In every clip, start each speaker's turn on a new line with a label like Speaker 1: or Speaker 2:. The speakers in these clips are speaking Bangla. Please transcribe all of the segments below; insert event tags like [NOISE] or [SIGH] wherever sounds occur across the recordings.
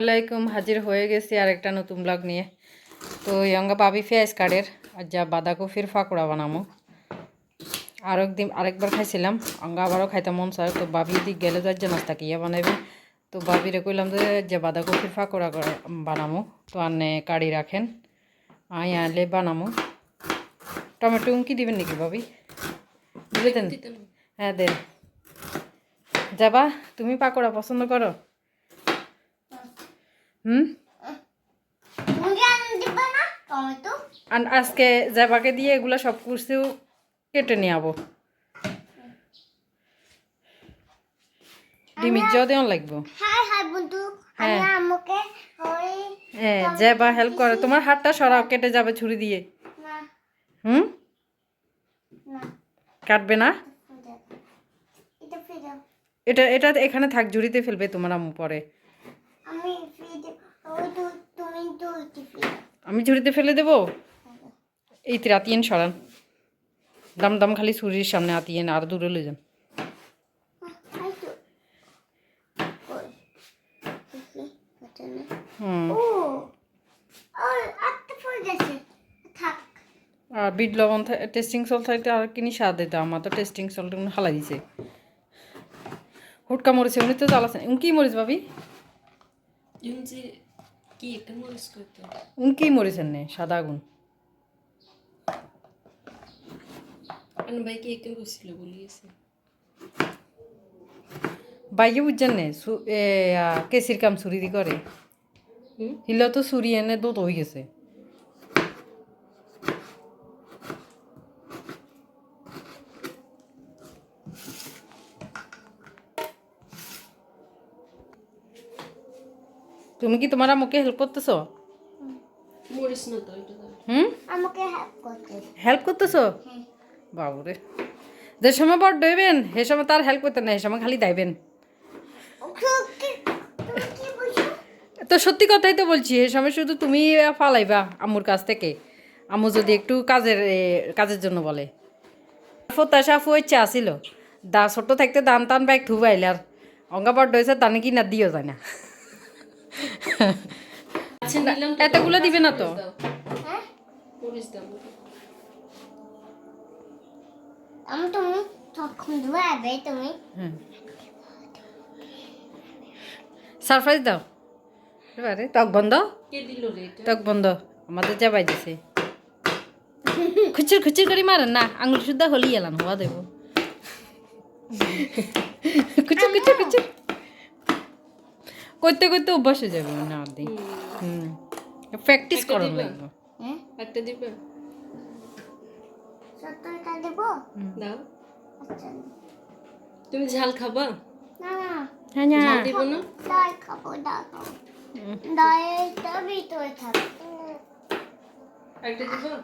Speaker 1: আসসালামাইকুম হাজির হয়ে গেছি আরেকটা নতুন ব্লগ নিয়ে। তো ইয়ঙ্গা পাবি পেঁয়াজ কাঠের আর যা বাঁধাকপির ফাঁকড়া বানামো। আর একদিন আরেকবার খাইছিলাম অঙ্গা আবারও খাইতে মন চায়। তো বাবি দিক গেলে যার যে নাস্তা কিয়া বানাইবে। তো বাবিরে কইলাম যে যে বাঁধাকপির ফাঁকড়া বানামো। তো আনে কাড়ি রাখেন আই আনলে বানামো। টমেটো উঙ্কি দিবেন নাকি বাবি? দেন হ্যাঁ দেন যাবা তুমি পাকোড়া পছন্দ করো। হুম? আর আজকে জাবাকে দিয়ে এগুলো সব কিছু কেটে নিয়ে আবো। ডিমির জল দেওয়ান লাগবো? হ্যাঁ। হ্যাঁ জাবা হেল্প করে। তোমার হাতটা সরাও কেটে যাবে ছুরি দিয়ে। হুম? কাটবে না?
Speaker 2: এটা
Speaker 1: এটা এখানে থাক ঝুড়িতে ফেলবে তোমার আম্মু পরে
Speaker 2: আমি ফিরে ওই তো তুমি দুইটি ফিরে
Speaker 1: আমি ঝুড়িতে ফেলে দেবো? এই তো আতিয়েন সরান। দাম দাম খালি ছুরির সামনে আতিয়েন, আর দূরে লই যান। আর বিট লবণ টেস্টিং সল্ট থাকতে আর কিনি স্বাদ দিতে আমার তো টেস্টিং সল্ট হালাই দিছে। হুটকা মরিছে উনি তো জ্বালাছে উন কি মরিচ ভাবি?
Speaker 3: ভাই কি একটা করছিল বলিয়েছে?
Speaker 1: বাইকে বুঝছেন নে? কেসির কাম সুরি দি করে। হিলা তো সুরি এনে দোত হয়ে গেছে। তুমি কি তোমার আমাকে হেল্প করতেছো?
Speaker 3: মরিচ না তো এটা তো।
Speaker 1: হুম?
Speaker 2: আমাকে হেল্প করতে
Speaker 1: হেল্প করতেছো?
Speaker 2: হ্যাঁ
Speaker 1: বাবুরে। যে সময় বড় দইবেন সে সময় তার হেল্প করতে না সে সময় খালি দাইবেন। তো সত্যি কথাই তো বলছি এ সময় শুধু তুমি ফালাইবা আম্মুর কাছ থেকে। আম্মু যদি একটু কাজের কাজের জন্য বলে। ফতাশা ফুয়েছে আসিল। দা ছোট থাকতে দান টান বাইক থুবাইলে আর অঙ্গা বড় হয়েছে দানে কি না দিও যায় না।
Speaker 3: তো
Speaker 1: এতগুলো দিবে না তো?
Speaker 3: দাও।
Speaker 2: হ্যাঁ?
Speaker 3: মরিচ দাও।
Speaker 2: আমি তুমি তখন ধোয়াবে তুমি।
Speaker 1: সারপ্রাইজ দাও। এবারে টক বন্ধ।
Speaker 3: কে দিল রে এটা?
Speaker 1: টক বন্ধ। আমাদের যাবাই দিছে। খুচুর খুচুর করে মারেন। না আঙুল সুদ্ধা হলি এলাম হওয়া দেব। খুচুর খুচুর খুচুর। করতে করতে অভ্যাস হয়ে যাবে না দিন। হুম। প্র্যাকটিস
Speaker 3: একটা
Speaker 1: করো
Speaker 3: দিবা?
Speaker 1: লাগবে।
Speaker 2: হ্যাঁ?
Speaker 3: একটা দিবে?
Speaker 2: সত্তরটা দেবো?
Speaker 3: দাও।
Speaker 2: আচ্ছা।
Speaker 3: তুমি ঝাল খাবা?
Speaker 2: না না।
Speaker 1: হ্যাঁ না।
Speaker 3: ঝাল দিব না?
Speaker 2: ডাল খাব ডাল খাব। ডালটা ভিতরে থাকবে
Speaker 3: একটা দিবা?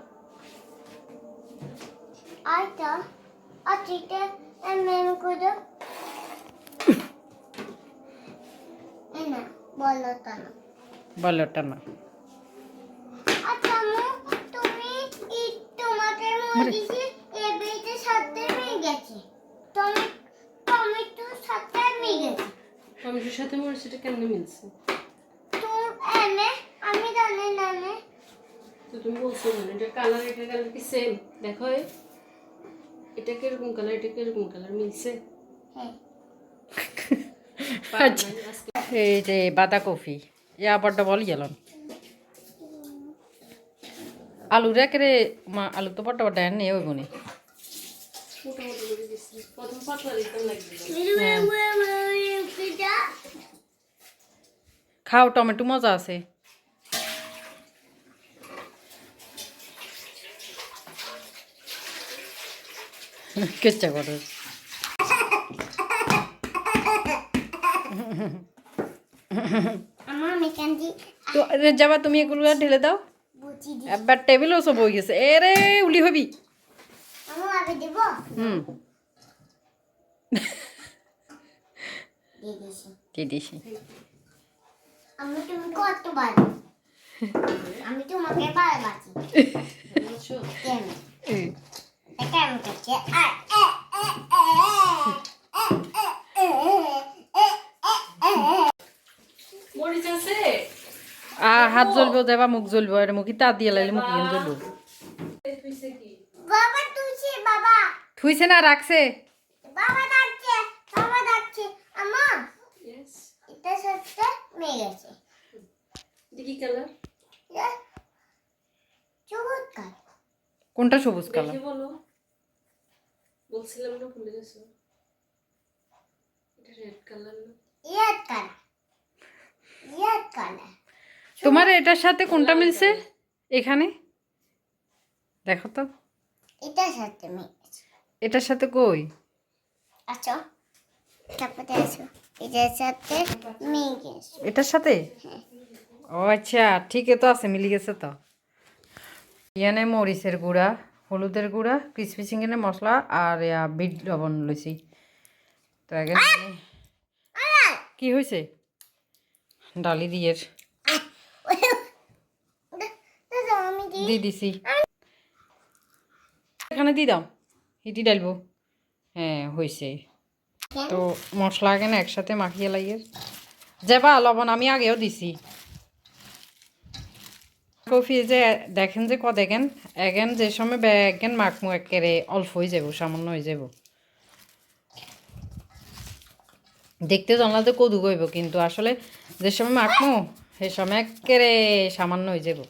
Speaker 2: আচ্ছা। আচ্ছা করে এই না বলো তা না।
Speaker 1: বলোটা না।
Speaker 2: আচ্ছা তুমি এই তোমাকে মরিচি এ বেটে সাথে মিলে গেছে। তুমি টমেটো সাথে মিলে গেছে।
Speaker 3: টমেটোর সাথে মরিচ এটা কেমনে মিলছে?
Speaker 2: তো এনে আমি জানি না নে
Speaker 3: তো তুমি বলছো না এটা কালার এটা কালার কি সেম দেখো এটা কীরকম কালার এটা কীরকম কালার মিলছে?
Speaker 2: হ্যাঁ। [LAUGHS]
Speaker 1: আচ্ছা। এই যে বাঁধাকপি, ইয়া বড্ড বল গেলাম আলু রেখে মা, আলু তো বড্ড বড্ড এনে ওই বনে খাও, টমেটো মজা আছে। কেচ্চা করো
Speaker 2: আমার মেকানজি
Speaker 1: তো যাবা তুমি এগুলো ঢেলে দাও। একবার টেবিলও সব হয়ে গেছে। এ রে উলি হবি। হুম।
Speaker 2: দিয়ে দিয়েছি আমি তুমি কতবার আমি তোমাকে কেন? কেমন করছে
Speaker 3: মরিচ আছে
Speaker 1: আর হাত জ্বলবো দেবা মুখ জ্বলবো আর মুখি তা দিয়ে লাইলে মুখ কেন জ্বলবো।
Speaker 2: বাবা তুলছে বাবা।
Speaker 1: থুইছে না রাখছে
Speaker 2: বাবা ডাকছে বাবা ডাকছে। আমা
Speaker 3: ইয়েস
Speaker 2: এটা সাথে মেয়ে গেছে।
Speaker 3: দেখি কালার
Speaker 2: চমৎকার
Speaker 1: কোনটা সবুজ কালার
Speaker 3: বলো বলছিলাম না ভুলে গেছো। এটা রেড কালার না?
Speaker 2: কালার
Speaker 1: তোমার এটার সাথে কোনটা মিলছে? এখানে? দেখো তো।
Speaker 2: এটার সাথে
Speaker 1: এটার সাথে কই?
Speaker 2: আচ্ছা। তারপরে আসো। এটার সাথে
Speaker 1: এটার সাথে? ও আচ্ছা ঠিকই তো আছে মিলি গেছে তো। ইয়ানে মরিচের গুঁড়া হলুদের গুঁড়া ক্রিসপি চিকেনের মশলা আর বিট লবণ লইছি। তো আগে কি হয়েছে ডালি দিয়ে। দিছি। এখানে দিয়ে দাও। হিটি ডালবো। হ্যাঁ হয়েছে তো মশলা আগে না একসাথে মাখিয়ে লাগিয়ে যাবা লবণ, আমি আগেও দিছি। কফি যে দেখেন যে ক দেখেন, এগেন যে সময় ব্যাগেন মাখমু একেবারে অল্প হয়ে যাব, সামান্য হয়ে যাব। দেখতে জানলাতে কদু গইব কিন্তু আসলে যে সময় মাখমু সে সময় একেরে সামান্য হয়ে যাব।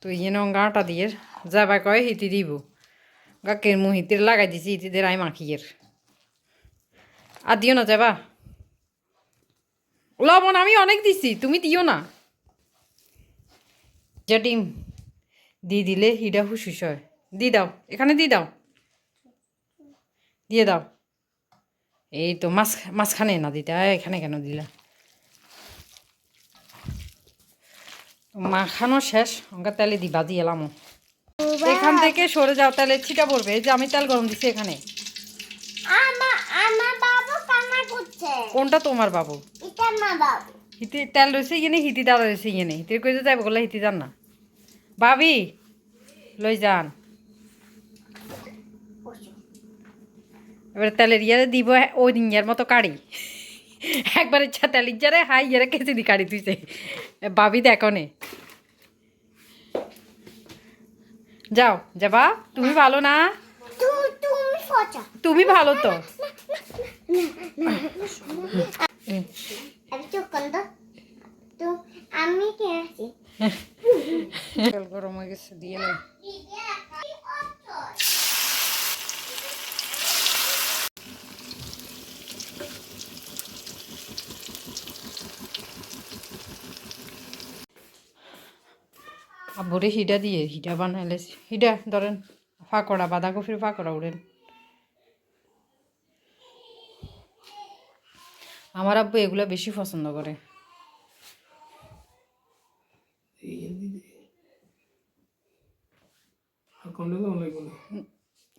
Speaker 1: তুই যেন গাঁটা দিয়ে যাবা কয়, হিতি দিব। গাকের মু হিতির লাগাই দিছি হিতিদের আই মাখিয়ের। আর দিও না যাবা। লবণ আমি অনেক দিছি, তুমি দিও না। যা ডিম দিয়ে দিলে হিডা হুশুস হয়। দি দাও, এখানে দি দাও। দিয়ে দাও। এই তো মাছ মাঝখানে না দিতে এখানে কেন দিলা? মাখানো শেষ ওকে তেলে দিবা দিয়ে এলামও এখান থেকে সরে যাও তাহলে ছিটা পড়বে এই যে আমি তেল গরম দিছি এখানে।
Speaker 2: বাবু
Speaker 1: কোনটা তোমার বাবু? হিতি তেল রয়েছে ইয়ে হিতি দাদা রয়েছে ইয়ে হিতির কই যাইব গেলে হিতি যান না। ভাবি লই যান। এবারে তেলের ইয়ারে দিব ওই দিন ইয়ার মতো কাড়ি একবার ইচ্ছা তেল ইয়ারে হাই ইয়ারে কেসে দি কাড়ি তুইছে ভাবি দেখো নে যাও যাবা তুমি ভালো না
Speaker 2: তুমি তুমি ফটা
Speaker 1: তুমি ভালো তো
Speaker 2: আমি চোখ কন্দ তো আমি কে আছি
Speaker 1: তেল গরম হয়ে গেছে দিয়ে আব্বুরে হিডা দিয়ে, হিডা বানাইলে হিডা, ধরেন ফাঁকড়া, বাঁধাকপির ফাঁকড়া উড়েন। আমার আব্বু এগুলো বেশি পছন্দ করে।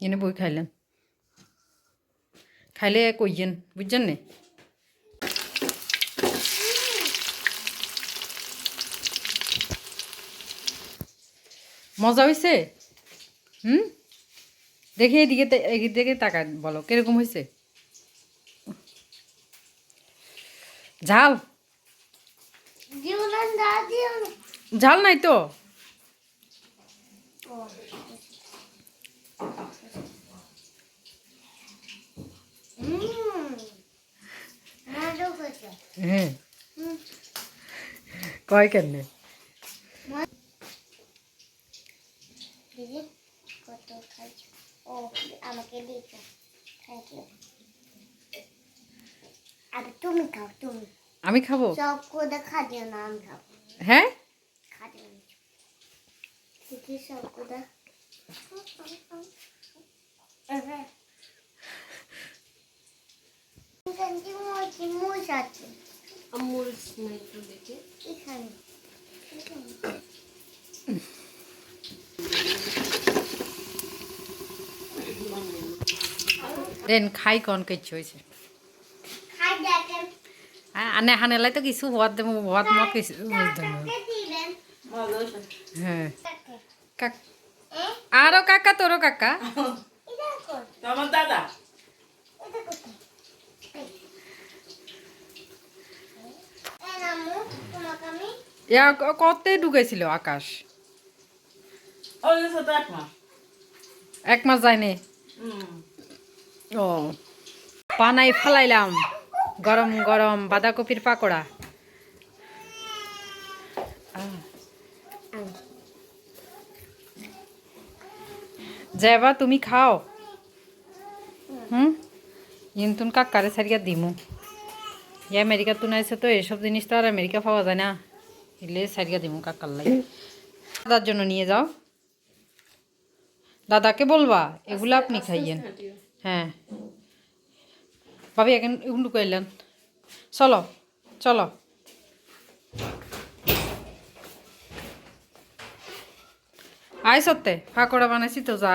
Speaker 1: এনে বই খাইলেন। খাইলে কইয়েন বুঝছেন নে? মজা হয়েছে হুম? দেখি এদিকে এদিকে তাকা বলো কীরকম হয়েছে ঝাল? ঝাল নাই তো? হ্যাঁ। কয় কেন
Speaker 2: দিদি কত খাইছো? ও আমাকে দিয়েছ। থ্যাংক ইউ আর তুমি খাও তুমি।
Speaker 1: আমি খাব?
Speaker 2: সব করে খাদিও না আমি খাব।
Speaker 1: হ্যাঁ?
Speaker 2: সব করে মুস আছে।
Speaker 3: আম্মুর স্নাইপ দেখে।
Speaker 2: এখানে।
Speaker 1: খাই কন কিছু হয়েছে
Speaker 2: খাই দেখেন।
Speaker 1: আনে হানেলাই তো কিছু হওয়ার দেবো হওয়ার মত কিছু হ্যাঁ।
Speaker 2: কাকে
Speaker 1: কাক
Speaker 2: এ?
Speaker 1: আরও কাকা তোরও কাকা।
Speaker 4: আমার দাদা।
Speaker 1: ইয়া ক- কতে ঢুকেছিল আকাশ।
Speaker 4: ওই গেছে তো এক মাস
Speaker 1: যায়নি ও। পানাই ফালাইলাম। গরম গরম বাঁধাকপির পাকোড়া। যাবা তুমি খাও। হুম? ইন্তুন কাকারে সারিয়া দিমু। ই আমেরিকা তুন আছে তো, এসব জিনিস তো আর আমেরিকা পাওয়া যায় না। এলে সারিয়া দিমু কাকার লাগে। দাদার জন্য নিয়ে যাও। দাদাকে বলবা, এগুলো আপনি খাইয়েন। হ্যাঁ। ভাবি এখন উন্ডু কইলেন চলো চলো। আয় সত্যি ফাঁকড়া বানাইছি তো যা।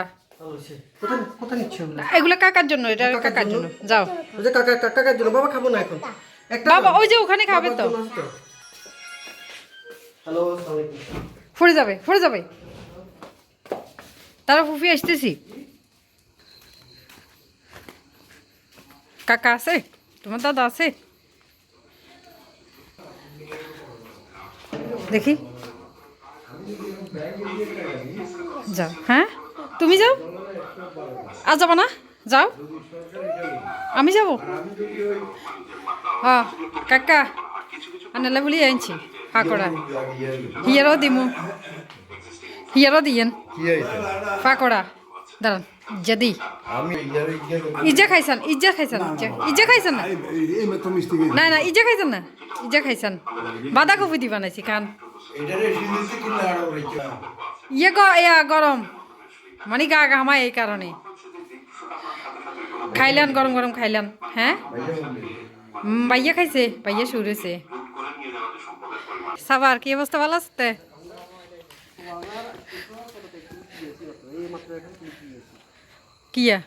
Speaker 1: এগুলো? কাকার জন্য এটা কাকার জন্য? যাও।
Speaker 5: ওই যে কাকা কাকা- কাকার জন্য বাবা খাব না এখন।
Speaker 1: বাবা ওই যে ওখানে খাবে তো। ফুরে যাবে ফুরে যাবে। তারা ফুফি আসতেছি। কাকা আছে? তোমার দাদা আছে? দেখি। যাও। হ্যাঁ? তুমি যাও? আর যাব না? যাও। আমি যাব? হ্যাঁ কাকা। আনালে বলি আনছি। ফাঁকড়া হিয়ারও দিমু। হিয়ারও দিয়েন। ফাঁকড়া দাঁড়ান। যদি
Speaker 6: আমি ইয়ার ইয়ে
Speaker 1: ইজা খাইছান ইজা খাইছান ইজা ইজা খাইছান না?
Speaker 6: এই মতো মিষ্টি
Speaker 1: না না ইজা খাইছান না ইজা খাইছান। বাঁধাকপি দি বানাইছি খান।
Speaker 6: এটারে সিজিতে কি লাড়া বইছে
Speaker 1: ইয়ে গ ইয়া গরম। মানে গা ঘামায় এই কারণে। খাইলান গরম গরম খাইলান। হ্যাঁ? উম, বাইয়া খাইছে বাইয়া সুরেছে সাবার কি অবস্থা? ভালো আছে কিয়া?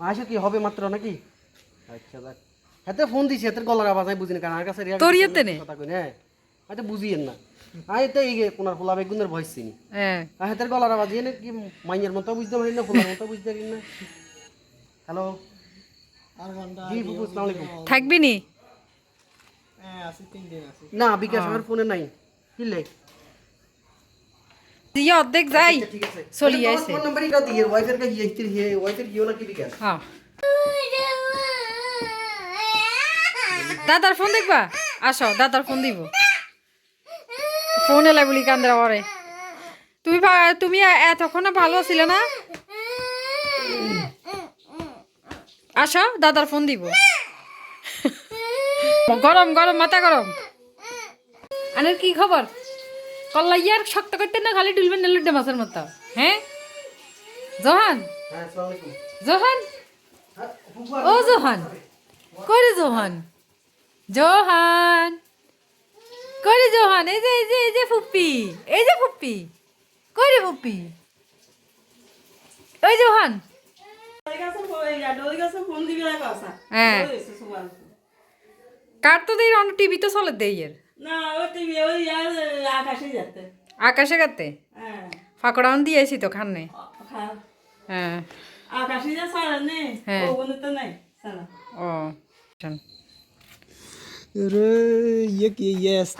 Speaker 5: আচ্ছা কি হবে মাত্র নাকি? আচ্ছা দেখ। হাতে ফোন দিছি হাতের গলার আওয়াজ আমি বুঝিনি কারণ আমার কাছে রিয়া
Speaker 1: তোর ইয়েতে নে?
Speaker 5: কথা কই হ্যাঁ। হাতে বুঝিয়েন না। আই তো এই কোনার ফুলা বেগুনের ভয়েস চিনি।
Speaker 1: হ্যাঁ
Speaker 5: আর হাতের গলার আওয়াজ এনে কি মাইয়ের মতো বুঝতে পারি না ফুলার মতো বুঝতে পারি না। হ্যালো? জি ফুফু আসসালামু আলাইকুম।
Speaker 1: থাকবি নি?
Speaker 5: না বিকাশ আমার ফোনে নাই। কি কিলে
Speaker 1: ইয়ে অর্ধেক যাই।
Speaker 5: ঠিক আছে।
Speaker 1: চলি আইছে।
Speaker 5: দাও দিয়ে ওয়াইফের কা হে ওয়াইফের ইও বিকাশ
Speaker 1: হ্যাঁ। দাদার ফোন দেখবা? আসো দাদার ফোন দিব। ফোন এলাই বলি কান্দারা পরে তুমি তুমি এতক্ষণ ভালো ছিল না? আসো দাদার ফোন দিব। গরম গরম মাথা গরম। আনের কি খবর? কল্লা ইয়ার শক্ত করতে না খালি ডুলবেন না লুড্ডে মাছের মতো। হ্যাঁ? জহান? জোহান? ও জোহান। করে জোহান? জোহান। করে জোহান? এই যে এই যে এই যে ফুপ্পি। এই যে ফুপ্পি। করে ফুপ্পি? ওই জোহান। হ্যাঁ। কার তো দেই টিভি তো চলে দেই এর।
Speaker 4: আকাশে
Speaker 1: গাতে
Speaker 4: হ্যাঁ।
Speaker 1: দিয়েছি তো খান্নে হ্যাঁ।, হ্যাঁ। ও
Speaker 7: ইয়ে কি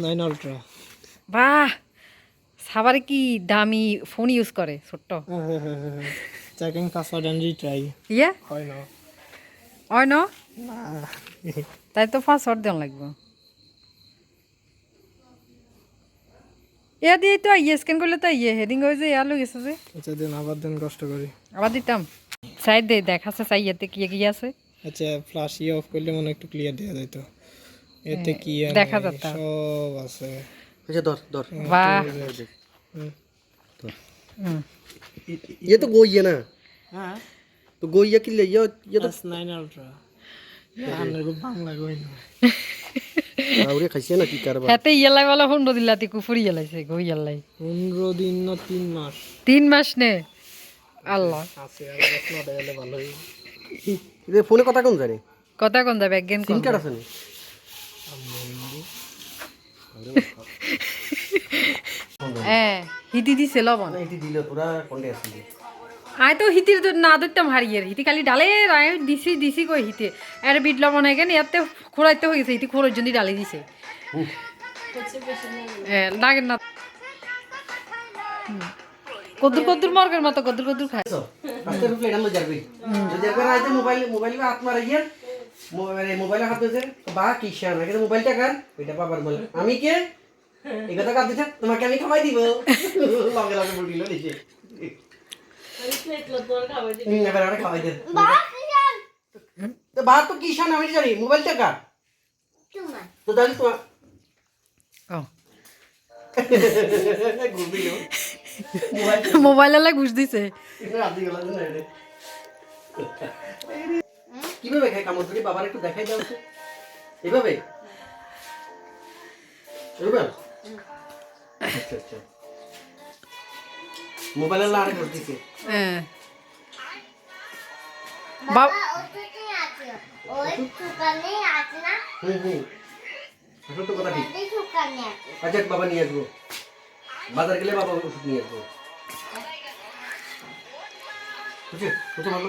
Speaker 7: নাইন
Speaker 1: বাহ! সাবার কি দামি ফোন ইউজ করে ছোট্ট।
Speaker 7: Checking password and retry
Speaker 1: yeah?
Speaker 7: হয় না।
Speaker 1: হয় না? তাই তো পাসওয়ার্ড দেওয়া লাগবে। ইয়া দিয়ে তো ইয়ে স্ক্যান করলে তো ইয়ে হেডিং হয়ে যে ইয়া গেছে যে
Speaker 7: আচ্ছা দিন আবার দিন কষ্ট করি
Speaker 1: আবার দিতাম চাই দে দেখাচ্ছে চাই ইয়েতে কি কি আছে
Speaker 7: আচ্ছা ফ্ল্যাশ ইয়ে অফ করলে মনে একটু ক্লিয়ার দেওয়া যেত এতে কি আর
Speaker 1: দেখা
Speaker 7: নাই,
Speaker 1: যেত।
Speaker 7: সব আছে
Speaker 5: আচ্ছা ধর ধর
Speaker 1: বাহ
Speaker 5: ये तो गोई है ना
Speaker 7: হ্যাঁ
Speaker 5: तो गोई है कि ले ये ये तो
Speaker 7: এস নাইন আলট্রা আমার বাংলা কই না [LAUGHS]
Speaker 5: আউরে খাইছে না কি কারবার?
Speaker 1: হাতে ইয়েলাই বলা হুন্ড দিলাতি কুফুরি ইয়েলাইছে গই ইয়েলাই
Speaker 7: পনেরো দিন না তিন মাস।
Speaker 1: তিন মাস নে? আল্লাহ।
Speaker 7: আছে আর এক না দেয়ালে ভালোই
Speaker 5: এ ফোনে কথা কোন জানে?
Speaker 1: কথা কোন যাবে একদিন
Speaker 5: সিম কার্ড আছে না
Speaker 1: হ্যাঁ হিদি দিছে লবণ।
Speaker 5: এটি দিলে তোরা কোনটা আছে
Speaker 1: আয় তো হিতির না ধরতাম হারিয়ে হিতি খালি ডালে রায় দিছি দিছি কই হিতে। এর বিটলা মনে কেন ইয়াতে খোরাইতে হয়ে গেছে, হিতি খোরের জন্য ডালে দিছে।
Speaker 3: হচ্ছে না
Speaker 1: না। কদ্দুর কদ্দুর মর্গের মতো কদ্দুর কদ্দুর খায়।
Speaker 5: মোবাইল মোবাইল হাত মারা গিয়ে মোবাইলে হাত দিয়েছে বা কিসান কিন্তু মোবাইলটা কার? ওইটা বাবার মোবাইল। আমি কে? এই কথা কাঁদ দিতে তোমাকে আমি খাওয়াই দিব। লগে লগে বুড়িল নিচে এবার আরে খাওয়াই দে।
Speaker 2: কিষান।
Speaker 5: তো বা তো কিসান আমি জানি মোবাইলটা কার? তো জানি তোমার মোবাইল
Speaker 1: এলা ঘুষ দিছে।
Speaker 5: কীভাবে খাই কামড় ধরে? বাবার একটু দেখাই দাও তো। এভাবে? এভাবে? আচ্ছা আচ্ছা। মোবাইলের লাড়ে করতেছে
Speaker 1: হ্যাঁ
Speaker 2: বাবা ওই দোকানে আছে। না?
Speaker 5: হুম হুম। আসল তো কথা ঠিক।
Speaker 2: আছে।
Speaker 5: আচ্ছা বাবা নিয়ে আসব। বাজার গেলে বাবা ওষুধ নিয়ে আসব। বুঝছি তো ভালো